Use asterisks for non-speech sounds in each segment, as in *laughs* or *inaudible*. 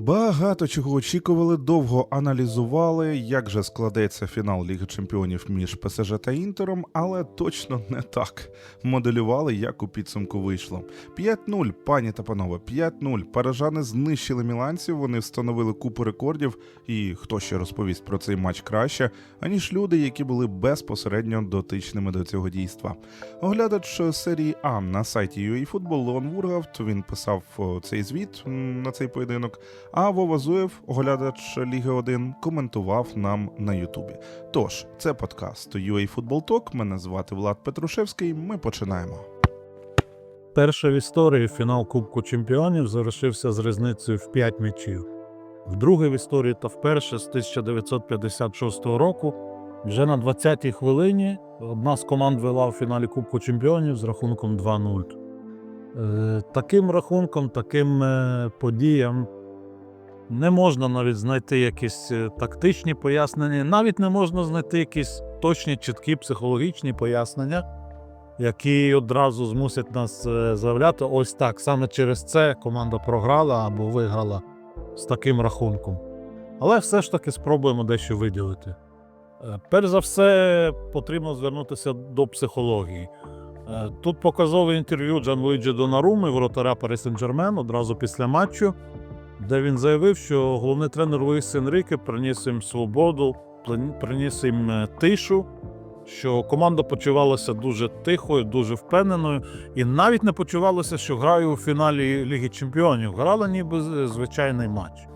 Багато чого очікували, довго аналізували, як же складеться фінал Ліги Чемпіонів між ПСЖ та Інтером, але точно не так. Моделювали, як у підсумку вийшло. 5-0, пані та панове, 5-0. Парижани знищили міланців, вони встановили купу рекордів. І хто ще розповість про цей матч краще, аніж люди, які були безпосередньо дотичними до цього дійства. Оглядач серії А на сайті UAFootball Леон Вургавт, він писав цей звіт на цей поєдинок. А Вова Зуєв, оглядач Ліги 1, коментував нам на Ютубі. Тож, це подкаст UA Football Talk. Мене звати Влад Петрушевський. Ми починаємо. Перше в історії фінал Кубку Чемпіонів завершився з різницею в 5 м'ячів. Вдруге в історії та вперше з 1956 року, вже на 20-й хвилині одна з команд вела в фіналі Кубку Чемпіонів з рахунком 2-0. Е, Таким рахунком, таким е, подіям не можна навіть знайти якісь е, тактичні пояснення, навіть не можна знайти якісь точні, чіткі психологічні пояснення які одразу змусять нас е, заявляти ось так. Саме через це команда програла або виграла з таким рахунком. Але все ж таки спробуємо дещо виділити. Е, Перш за все, потрібно звернутися до психології. Тут показове інтерв'ю Джан Луїджі Донаруми, воротаря Пари Сен-Джермен, одразу після матчу, де він заявив, що головний тренер Луїс Енрике приніс їм свободу, приніс їм е, тишу, що команда почувалася дуже тихою, дуже впевненою, і навіть не почувалося, що грає у фіналі Ліги Чемпіонів. Грала ніби звичайний матч.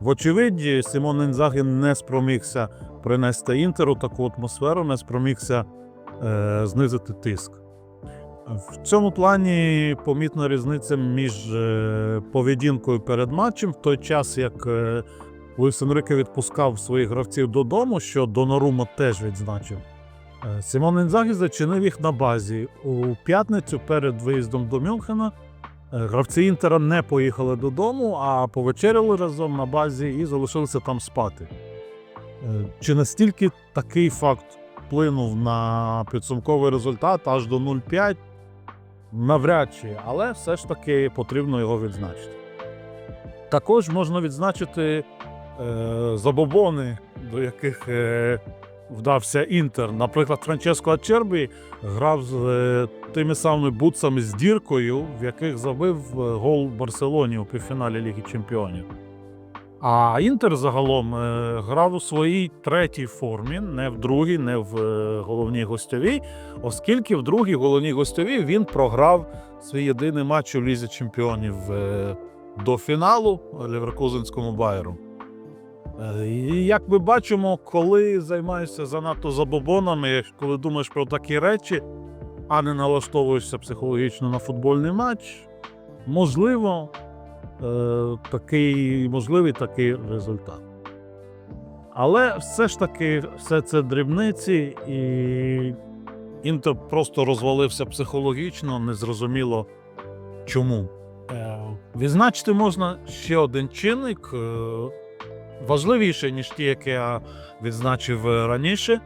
Вочевидь, Симон Інзагі не спромігся принести інтеру таку атмосферу, не спромігся е, знизити тиск. В цьому плані помітна різниця між е, поведінкою перед матчем, в той час як е, Луїс Енрике відпускав своїх гравців додому, що Донорума теж відзначив. Е, Симон Інзагі зачинив їх на базі. У п'ятницю перед виїздом до Мюнхена гравці Інтера не поїхали додому, а повечеряли разом на базі і залишилися там спати. Чи настільки такий факт вплинув на підсумковий результат аж до 0,5? Навряд чи, але все ж таки потрібно його відзначити. Також можна відзначити е, забобони, до яких е, вдався Інтер. Наприклад, Франческо Ачербі грав з е, тими самими бутсами з діркою, в яких забив е, гол Барселоні у півфіналі Ліги Чемпіонів. А Інтер загалом е, грав у своїй третій формі, не в другій, не в е, головній гостьовій, оскільки в другій головній гостьовій він програв свій єдиний матч у Лізі Чемпіонів е, до фіналу Леверкузенському Байеру. І як ми бачимо, коли займаєшся занадто забобонами, коли думаєш про такі речі, а не налаштовуєшся психологічно на футбольний матч, можливо, такий, можливий такий результат. Але все ж таки, все це дрібниці, і Інтер просто розвалився психологічно, незрозуміло чому. Е, Відзначити можна ще один чинник, е, важливіший, ніж ті, які я відзначив е, раніше.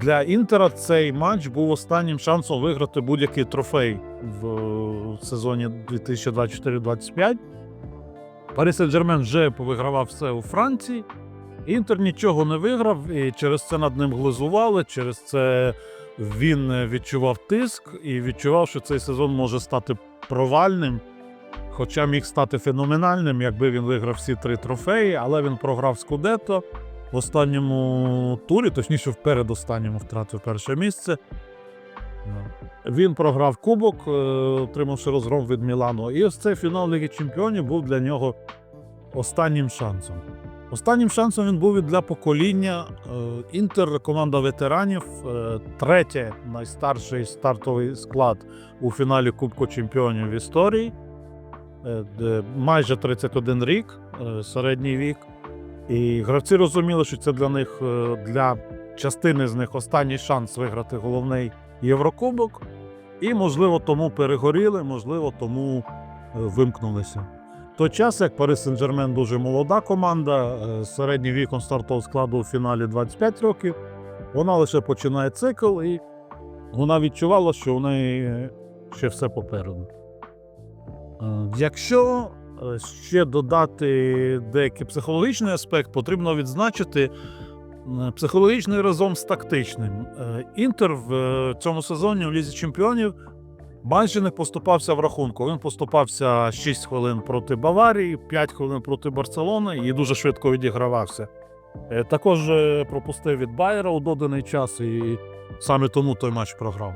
Для Інтера цей матч був останнім шансом виграти будь-який трофей в е, сезоні 2024-25. Парі Сен-Джермен вже повигравав все у Франції. Інтер нічого не виграв, і через це над ним глузували, через це він е, відчував тиск і відчував, що цей сезон може стати провальним. Хоча міг стати феноменальним, якби він виграв всі три трофеї, але він програв Скудетто в останньому турі, точніше, в передостанньому втратив перше місце. Він програв кубок, е, отримавши розгром від Мілану. І ось цей фінал Ліги Чемпіонів був для нього останнім шансом. Останнім шансом він був і для покоління. Е, Інтер, команда ветеранів, е, третє найстарший стартовий склад у фіналі Кубку Чемпіонів в історії. Майже 31 рік, середній вік. І гравці розуміли, що це для них, для частини з них останній шанс виграти головний Єврокубок. І, можливо, тому перегоріли, можливо, тому е, вимкнулися. В той час, як Пари Сен-Джермен дуже молода команда, е, з віком стартового складу у фіналі 25 років, вона лише починає цикл, і вона відчувала, що у неї ще все попереду. Е, Якщо ще додати деякий психологічний аспект, потрібно відзначити психологічний разом з тактичним. Е, Інтер в е, цьому сезоні у Лізі Чемпіонів майже не поступався в рахунку. Він поступався 6 хвилин проти Баварії, 5 хвилин проти Барселони і дуже швидко відігравався. Е, Також е, пропустив від Байера у доданий час, і саме тому той матч програв.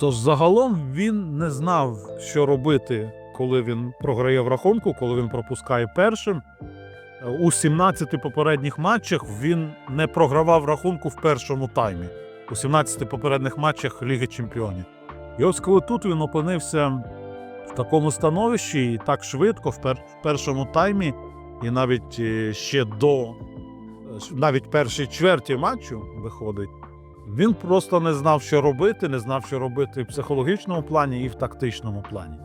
Тож загалом він не знав, що робити, коли він програє в рахунку, коли він пропускає першим. У 17 попередніх матчах він не програвав рахунку в першому таймі. У 17 попередніх матчах Ліги Чемпіонів. І ось коли тут він опинився в такому становищі і так швидко, в першому таймі, і навіть е, ще до е, навіть першій чверті матчу виходить, він просто не знав, що робити, не знав, що робити в психологічному плані і в тактичному плані.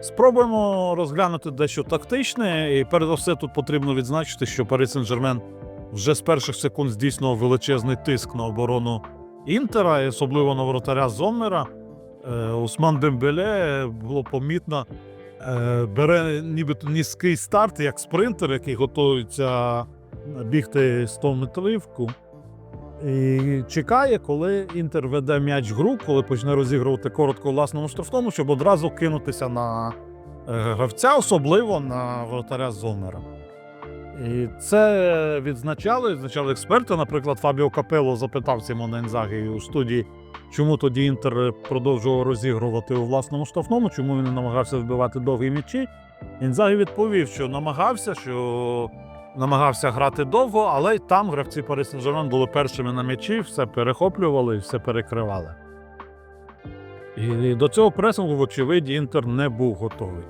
Спробуємо розглянути дещо тактичне, і перед все тут потрібно відзначити, що Пари Сен-Жермен вже з перших секунд здійснював величезний тиск на оборону Інтера, і особливо на воротаря Зоммера. Е, Усман Дембеле було помітно, е, бере нібито низький старт, як спринтер, який готується бігти 100 метривку. І чекає, коли Інтер веде м'яч в гру, коли почне розігрувати коротко власному штрафному, щоб одразу кинутися на е, гравця, особливо на воротаря Зомера. І це відзначали, відзначали експерти. Наприклад, Фабіо Капелло запитав Сімона Інзагі у студії, чому тоді Інтер продовжував розігрувати у власному штрафному, чому він не намагався вбивати довгі м'ячі. Інзагі відповів, що намагався, що намагався грати довго, але й там гравці Пари Сен-Жермен були першими на м'ячі, все перехоплювали і все перекривали. І до цього пресингу, вочевидь, Інтер не був готовий.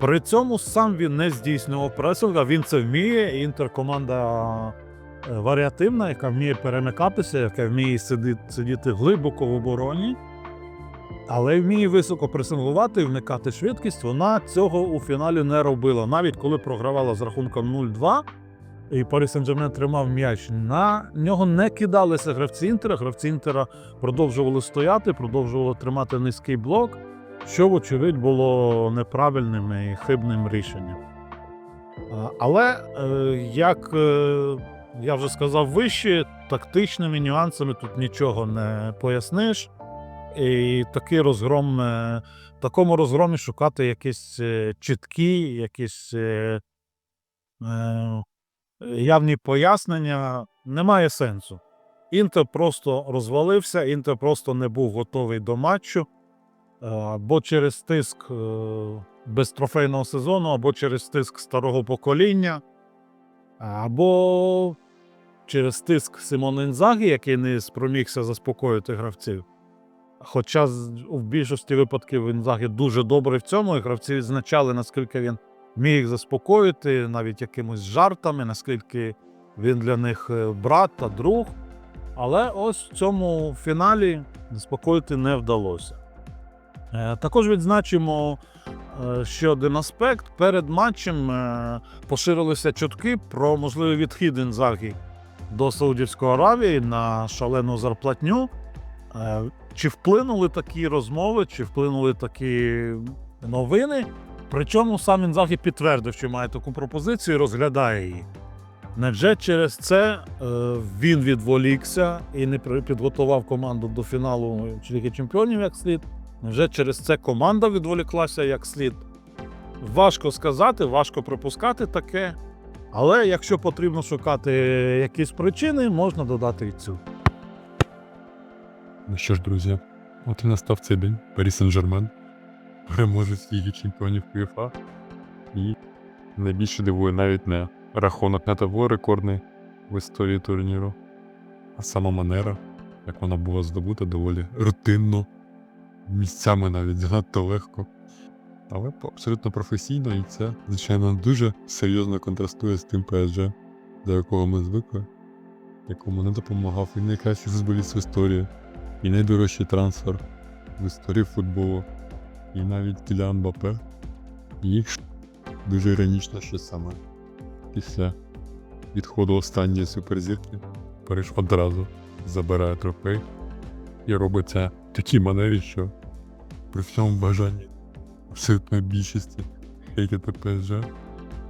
При цьому сам він не здійснював пресинг, а він це вміє. Інтер команда е, варіативна, яка вміє перемикатися, яка вміє сидіти глибоко в обороні, але вміє високо пресингувати і вникати швидкість. Вона цього у фіналі не робила. Навіть коли програвала з рахунком 0-2, і Парі Сен-Жермен тримав м'яч. На нього не кидалися гравці Інтера. Гравці Інтера продовжували стояти, продовжували тримати низький блок, що, вочевидь, було неправильним і хибним рішенням. Але, е, як е, я вже сказав вище, тактичними нюансами тут нічого не поясниш. І такий розгром, е, такому розгромі шукати якісь е, чіткі, якісь е, явні пояснення немає сенсу. Інтер просто розвалився, Інтер просто не був готовий до матчу, або через тиск е, безтрофейного сезону, або через тиск старого покоління, або через тиск Симона Інзагі, який не спромігся заспокоїти гравців. Хоча в більшості випадків він Інзагі дуже добрий в цьому, і гравці відзначали, наскільки він міг їх заспокоїти, навіть якимось жартами, наскільки він для них е, брат та друг. Але ось в цьому фіналі заспокоїти не вдалося. Е, Також відзначимо е, ще один аспект. Перед матчем поширилися чутки про можливий відхід Інзагі до Саудівської Аравії на шалену зарплатню. Чи вплинули такі розмови, чи вплинули такі новини? Причому сам Інзагі підтвердив, що має таку пропозицію і розглядає її. Невже через це е, він відволікся і не підготував команду до фіналу Ліги Чемпіонів як слід? Невже через це команда відволіклася як слід? Важко сказати, важко припускати таке. Але якщо потрібно шукати якісь причини, можна додати і цю. Ну що ж, друзі, от і настав цей день. Парі Сен-Жермен, переможець Ліги Чемпіонів УЄФА. І найбільше дивує навіть не рахунок на табло рекордний в історії турніру, а сама манера, як вона була здобута доволі рутинно, місцями навіть занадто легко. Але абсолютно професійно, і це, звичайно, дуже серйозно контрастує з тим ПСЖ, до якого ми звикли, якому не допомагав і найкращий футболіст в історії і найдорожчий трансфер в історії футболу, і навіть Кілян Бапе. Їх дуже іронічно, що саме після відходу останньої суперзірки Париж одразу забирає трофей і робить це в такій манері, що при всьому бажанні абсолютної більшості хейтити ПСЖ.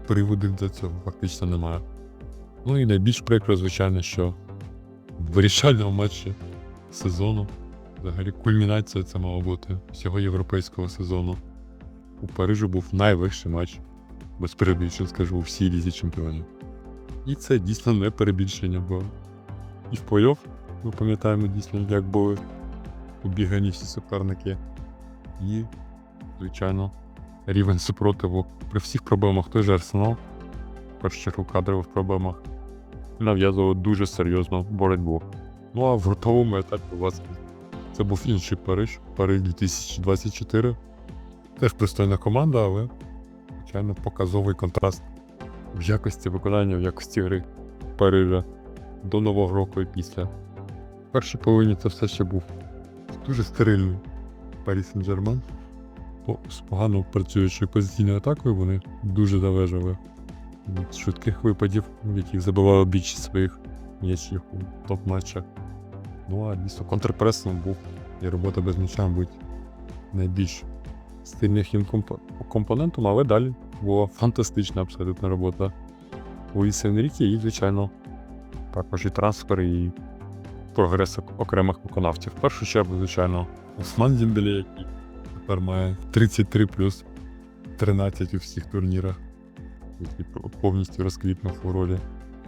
Приводів до цього фактично немає. Ну і найбільш прикро, звичайно, що в вирішальному матчі сезону, взагалі кульмінація це мало бути всього європейського сезону. У Парижі був найвищий матч, без перебільшень скажу, у всій лізі чемпіонів. І це дійсно не перебільшення, бо і в плей-офф ми пам'ятаємо дійсно, як були убігані всі суперники. І, звичайно, рівень супротиву при всіх проблемах той же Арсенал, в першу чергу кадрових проблемах, нав'язував дуже серйозну боротьбу. Ну а в гуртовому етапі у вас це був інший Париж, Париж 2024. Теж пристойна команда, але, звичайно, показовий контраст в якості виконання, в якості гри Парижа до Нового року і після. В першій половині це все ще був дуже стерильний Парі Сен-Жермен. По- З погано працюючою позиційною атакою вони дуже залежали від швидких випадів, в яких забивали більшість своїх м'ячів у топ-матчах. Ну а дійсно контрпресом був і робота без м'яча, мабуть, найбільш стильних їм комп- компонентом, але далі була фантастична абсолютна робота Луїса Енрікі і, звичайно, також і трансфери, і прогрес окремих виконавців. В першу чергу, звичайно, Осман Дімбелі, який тепер має 33 плюс 13 у всіх турнірах, який повністю розквітнув у ролі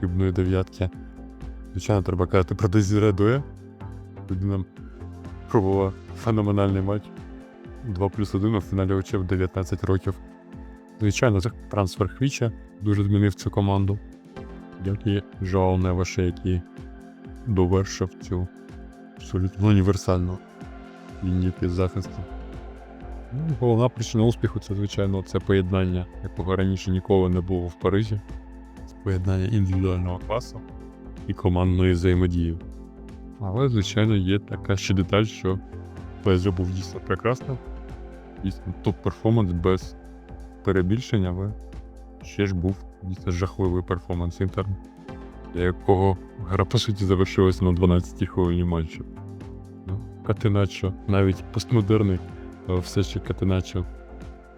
хибної дев'ятки. Звичайно, треба казати про Дезіре Дуе. Тоді нам пробував феноменальний матч. 2 плюс 1 у фіналі очів 19 років. Звичайно, трансфер Хвіча дуже змінив цю команду. Як Жоал Неваше, який довершив цю абсолютно універсальну лінію півзахисту. Ну, головна причина успіху це, звичайно, це поєднання, якого раніше ніколи не було в Парижі. Це поєднання індивідуального класу і командної взаємодії. Але, звичайно, є така ще деталь, що ПСЖ був дійсно прекрасним. Дійсно топ-перформанс без перебільшення, але ще ж був дійсно жахливий перформанс Інтер, для якого гра по суті завершилася на 12-й хвилині матчу. Ну, Катеначо, навіть постмодерний, все ще Катеначо,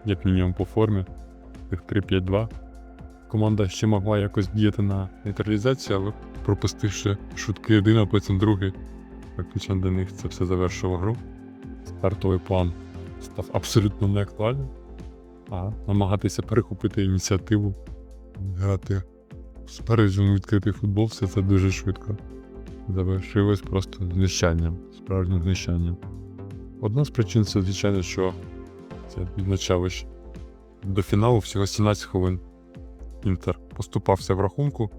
як мінімум по формі, тих 3-5-2. Команда ще могла якось діяти на нейтралізацію, але пропустивши шутки один, а потім другий, фактично для них це все завершило гру. Стартовий план став абсолютно неактуальним, а намагатися перехопити ініціативу, грати Парижем відкритий футбол, все це дуже швидко. Завершилось просто знищанням, справжнім знищанням. Одна з причин це, звичайно, що це відзначало що до фіналу всього 17 хвилин. Інтер поступався в рахунку.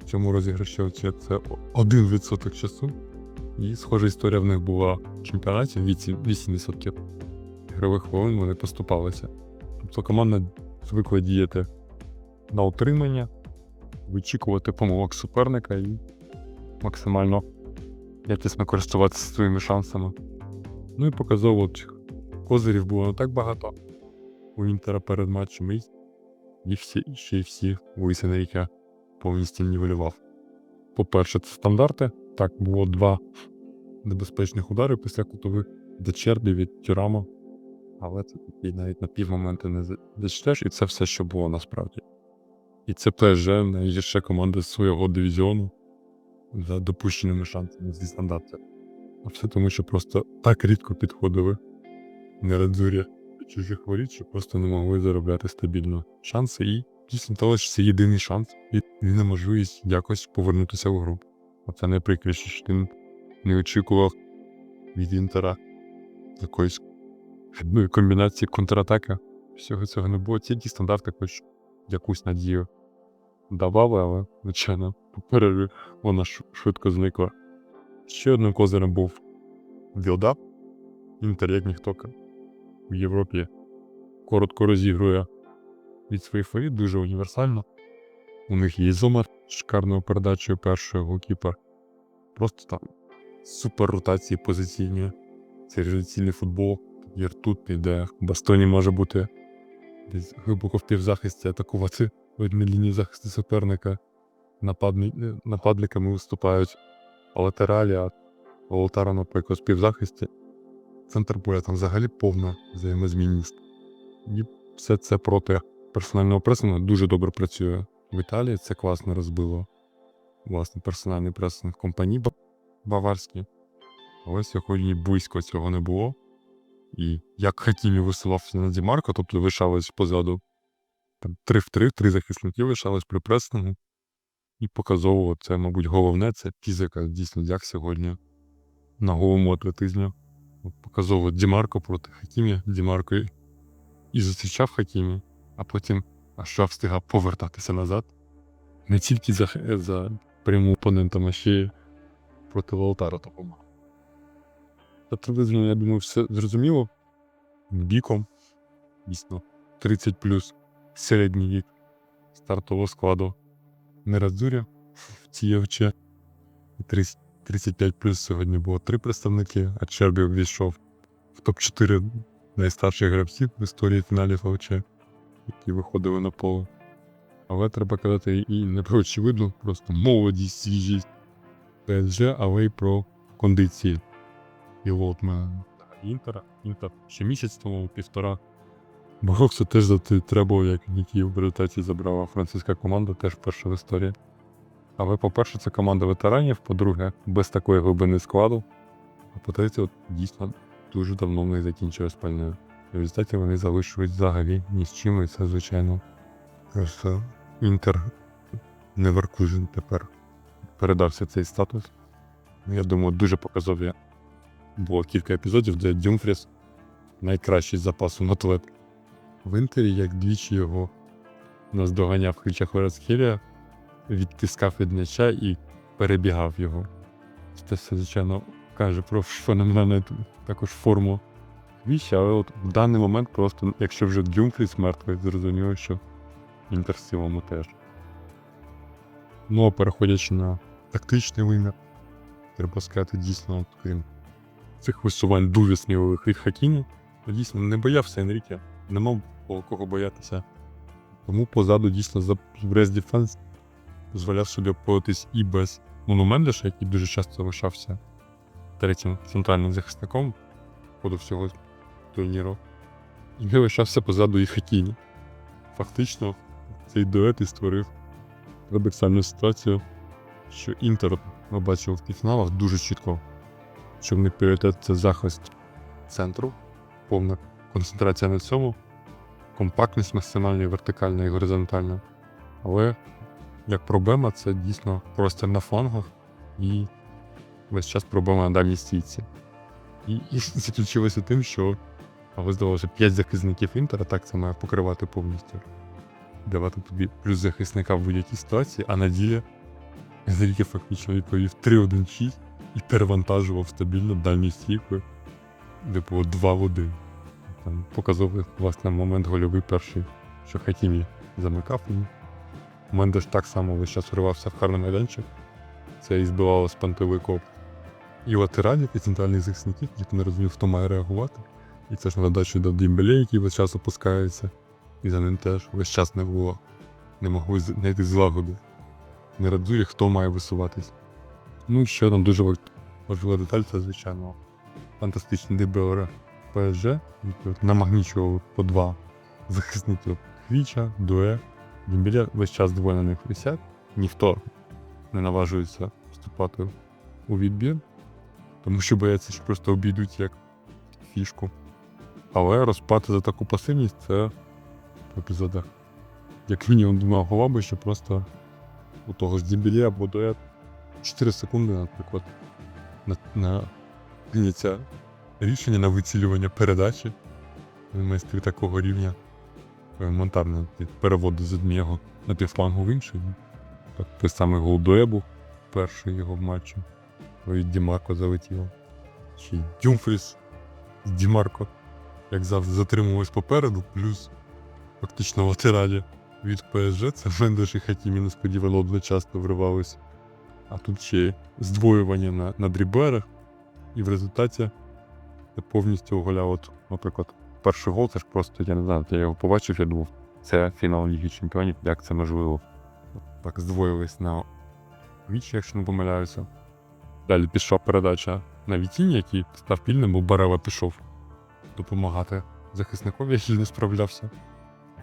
В цьому розіграші це це 1% часу. І схожа історія в них була в чемпіонаті 8% ігрових хвилин вони поступалися. Тобто команда звикла діяти на утримання, вичікувати помилок суперника і максимально якісно користуватися своїми шансами. Ну і показово козирів було не так багато у Інтера перед матчем, і, і всі, ще й всі Луїс Енріке повністю нівелював. По-перше, це стандарти. Так, було два небезпечних удари після кутових до Чербі від Тюрамо. Але це такі навіть на півмоменти не зачтеш, і це все, що було насправді. І це ПСЖ найгірша команда свого дивізіону за допущеними шансами зі стандартів. А все тому, що просто так рідко підходили нерадзурі чужих воріт, що просто не могли заробляти стабільно шанси. І дійсно того, що це єдиний шанс і єдина можливість якось повернутися в гру. Оце найприкріше, що ти не очікував від Інтера якоїсь ну, комбінації контратаки. Всього цього не було. Тільки стандарти хоч якусь надію давали, але, звичайно, по перерві вона швидко зникла. Ще одним козирем був Вілда. Інтер, як ніхто в Європі коротко розігрує від своїх воріт, дуже універсально. У них є Зомер з шикарною передачею першого голкіпер. Просто там супер ротації позиційні. Це ротаційний футбол. Ртутний, де Бастоні може бути десь глибоко в півзахисті атакувати одні лінії захисту суперника. Е, Нападниками виступають латералі, а Лотара, наприклад, в півзахисті. Центр поля там взагалі повна взаємозмінність. І все це проти персонального пресингу дуже добре працює в Італії. Це класно розбило власне персональний пресинг компанії ба- баварські. Але сьогодні близько цього не було. І як Хакімі висувався на Дімарко, тобто лишались позаду там, 3 в 3, три захисники лишались при пресингу. І показово це, мабуть, головне це фізика. Дійсно, як сьогодні на голому атлетизмі. Показово Дімарко проти Хакімі, Дімарко і- зустрічав Хакімі, а потім аж встигав повертатися назад. Не тільки за, за прямим опонентом, а ще проти Лаутара допомагав. Та я думаю, все зрозуміло. Біком, дійсно, 30 плюс середній вік стартового складу Нерадзуря в ТІФЧ. І 30 35 плюс сьогодні було три представники, а Чербі ввійшов в топ-4 найстарших гравців в історії фіналів ОЧ, які виходили на поле. Але треба казати і не про очевидну, просто молодість, свіжість ПСЖ, але й про кондиції. І от ми Інтера, Інтер ще місяць тому, півтора. Бароксу теж за треба, як який в результаті забрала французька команда, теж перша в історії. Але, по-перше, це команда ветеранів, по-друге, без такої глибини складу. А по-третє, от, дійсно дуже давно в них закінчилось пальне. В результаті вони залишились взагалі ні з чим, і це, звичайно, просто Інтер Неверкузен тепер передався цей статус. Ну, Я думаю, дуже показові було кілька епізодів, де Дюмфріс найкращий з запасу на тлет. В Інтері, як двічі його наздоганяв Хича Хорацхілія, відтискав від м'яча і перебігав його. Це все, звичайно, каже про *laughs* феноменальну також форму віща, але от в даний момент просто, якщо вже Дюмфріс мертвий, зрозуміло, що Інтер теж. Ну, а переходячи на тактичний вимір, треба сказати, дійсно, крім цих висувань дуже сміливих від Хакіні, дійсно не боявся Енріке, не мав кого боятися. Тому позаду дійсно за Брест Дефенс дозволяв собі обходитись і без Нуну Мендеша, який дуже часто залишався третім центральним захисником ходу всього турніру. І не лишався позаду і Хакіні. Фактично, цей дует і створив парадоксальну ситуацію, що Інтер, ми бачили в півфіналах, дуже чітко, що в них пріоритет це захист центру, повна концентрація на цьому, компактність максимальна, вертикальна і горизонтальна. Але як проблема, це дійсно простір на флангах і весь час проблема на дальній стійці. І, і *laughs* закінчилося тим, що але здавалося, 5 захисників Інтера так це має покривати повністю. Давати тобі плюс захисника в будь-якій ситуації, а Надія Енріке фактично відповів 3-1-6 і перевантажував стабільно дальню стійку, де було 2 в 1. Там показовий власне момент гольовий перший, що Хатімі замикав і Мендеш так само весь час вривався в карний майданчик. Це і збивало з пантелику і латералів, і центральних захисників, ніхто не розумів, хто має реагувати. І це ж на додачу до Дімбеле, який весь час опускається. І за ним теж весь час не було. Не могли знайти злагоди. Не радзурі, хто має висуватись. Ну і ще там дуже важлива деталь, це, звичайно, фантастичний дебелер ПСЖ, намагнічував по два захисники от Хвіча, Дуе. Дімбеле весь час двоє на них висять. Ніхто не наважується вступати у відбір, тому що бояться, що просто обійдуть як фішку. Але розпати за таку пасивність це в епізодах. Як мінімум думав голова, що просто у того ж Дімбелі або дует 4 секунди, наприклад, на, на прийняття рішення на вицілювання передачі. Майстри такого рівня елементарно переводу з одного на півфлангу в інший. Так, той самий гол Дуе перший його в матчі. Від Дімарко залетіло. Ще й Дюмфріс з Дімарко, як завжди, затримувались попереду, плюс фактично в латералі від ПСЖ. Це Мендеш і Хатімі несподівано одночасно вривалися. А тут ще здвоювання на, на дріберах. І в результаті повністю оголяв, от, наприклад, перший гол, це ж просто, я не знаю, я його побачив, я думав, це фінал Ліги Чемпіонів, як це можливо. Так здвоїлись на вічі, якщо не помиляюся. Далі пішла передача на Вітіні, який став пільним, бо Барела пішов допомагати захисникові, який не справлявся.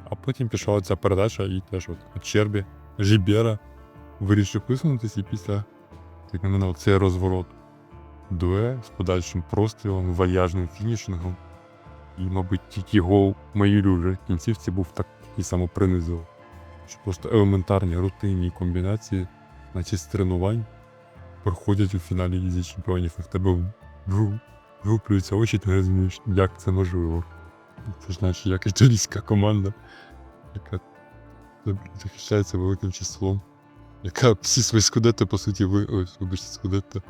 А потім пішла ця передача, і теж от Чербі, Жібера вирішив висунутися, і після як на мене, цей розворот дуе з подальшим прострілом, вальяжним фінішингом. І, мабуть, тільки гол Маїлю вже в кінцівці був так і самопринизив. Що просто елементарні рутинні комбінації, наче з тренувань, проходять у фіналі Лізі Чемпіонів, і в тебе виплюються очі, ти розумієш, як це можливо. Це ж як італійська команда, яка захищається великим числом, яка всі свої скудети, по суті, ви. Ось, вибачте, скудети,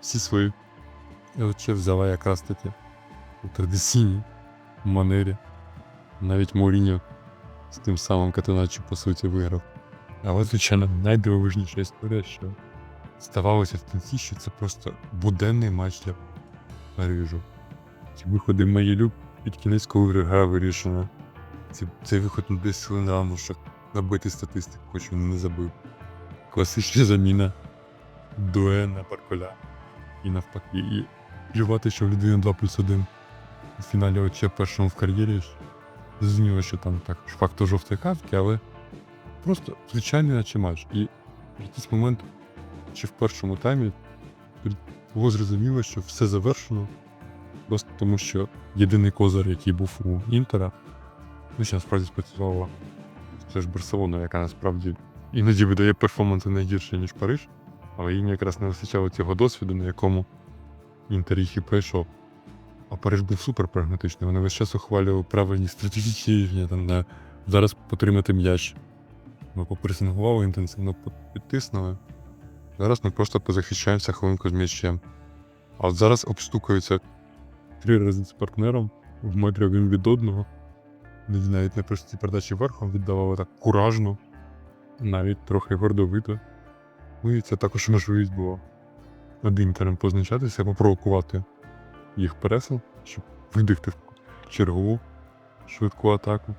всі свої ЛЧ взяла якраз таки у традиційній манері. Навіть Мourinho з тим самим Катеначі, по суті, виграв. Але, звичайно, найдивовижніша історія, що ставалося в кінці, що це просто буденний матч для Парижу. Ці виходи Маєлюк під кінець, коли гра вирішена. Ці, цей виход ну, десь хвилинами, щоб набити статистику, хоч він не забив. Класична заміна дуе на Барколя. І навпаки. І плювати, що в людини 2 плюс 1 у фіналі ОЧ першому в кар'єрі. Зрозуміло, що там так фактор жовтої картки, але просто звичайний наче матч. І в якийсь момент, чи в першому таймі, було зрозуміло, що все завершено. Просто тому, що єдиний козир, який був у Інтера, ну ще насправді спрацювала це ж Барселона, яка насправді іноді видає перформанси найгірше, ніж Париж, але їм якраз не вистачало цього досвіду, на якому Інтер їх і пройшов. А Париж був супер прагматичний. Вони весь час ухвалювали правильні стратегічні рішення, там на зараз потримати м'яч. Ми попресингували, інтенсивно підтиснули. Зараз ми просто позахищаємося хвилинку з м'ячем. А от зараз обстукаються три рази з партнером в метрі один від одного. Знаю, навіть на простій передачі верхом віддавали так куражно, навіть трохи гордовито. Ну і це також можливість була над інтером позначатися, попровокувати їх пресом, щоб видихти чергову швидку атаку.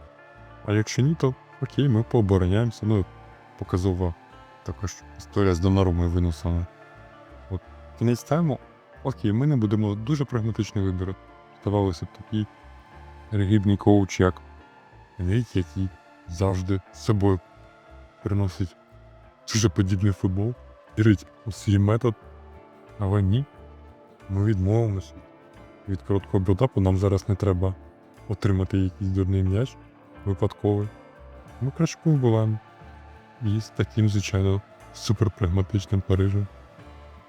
А якщо ні, то окей, ми пообороняємося. Ну, показова також історія з Донором і виносами. От кінець тайму, окей, ми не будемо дуже прагматичний вибір. Здавалося б такий ригідний коуч, як Енрік, який завжди з собою приносить дуже подібний футбол, вірить у свій метод. Але ні, ми відмовимося від короткого білдапу. Нам зараз не треба отримати якийсь дурний м'яч випадковий. Ми краще побуваємо. І з таким, звичайно, суперпрагматичним Парижем.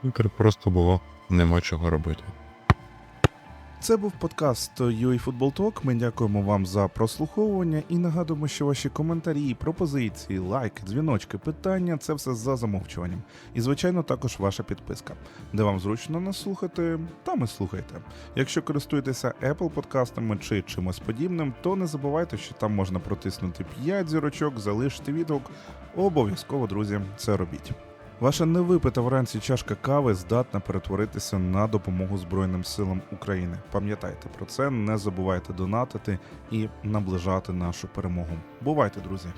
Інтер просто було нема чого робити. Це був подкаст UA Talk. Ми дякуємо вам за прослуховування і нагадуємо, що ваші коментарі, пропозиції, лайки, дзвіночки, питання це все за замовчуванням. І, звичайно, також ваша підписка, де вам зручно нас слухати, там і слухайте. Якщо користуєтеся Apple подкастами чи чимось подібним, то не забувайте, що там можна протиснути 5 зірочок, залишити відгук. Обов'язково, друзі, це робіть. Ваша невипита вранці чашка кави здатна перетворитися на допомогу Збройним силам України. Пам'ятайте про це, не забувайте донатити і наближати нашу перемогу. Бувайте, друзі!